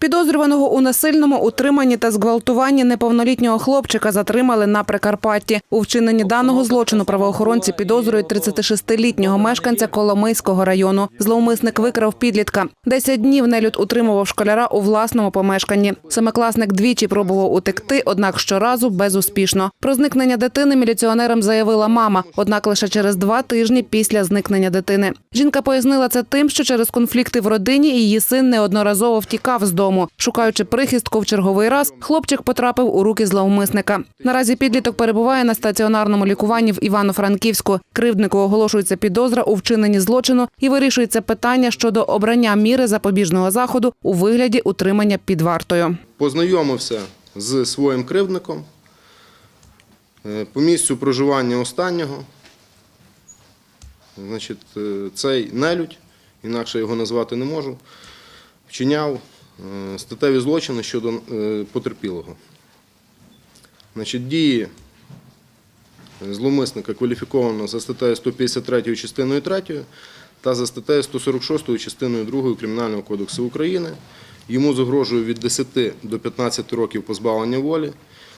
Підозрюваного у насильному утриманні та зґвалтуванні неповнолітнього хлопчика затримали на Прикарпатті. У вчиненні даного злочину правоохоронці підозрюють 36-літнього мешканця Коломийського району. Зловмисник викрав підлітка. Десять днів нелюд утримував школяра у власному помешканні. Семикласник двічі пробував утекти, однак щоразу безуспішно. Про зникнення дитини міліціонерам заявила мама, однак лише через два тижні після зникнення дитини. Жінка пояснила це тим, що через конфлікти в родині її син неодноразово втікав з дому. Шукаючи прихистку в черговий раз, хлопчик потрапив у руки зловмисника. Наразі підліток перебуває на стаціонарному лікуванні в Івано-Франківську. Кривднику оголошується підозра у вчиненні злочину і вирішується питання щодо обрання міри запобіжного заходу у вигляді утримання під вартою. познайомився з своїм кривдником е, по місцю проживання останнього. Значить, е, цей нелюдь, інакше його назвати не можу, вчиняв статеві злочини щодо е, потерпілого. Значить, дії зловмисника кваліфіковано за статтею 153 частиною 3 та за статтею 146 частиною 2 Кримінального кодексу України. Йому загрожує від 10 до 15 років позбавлення волі.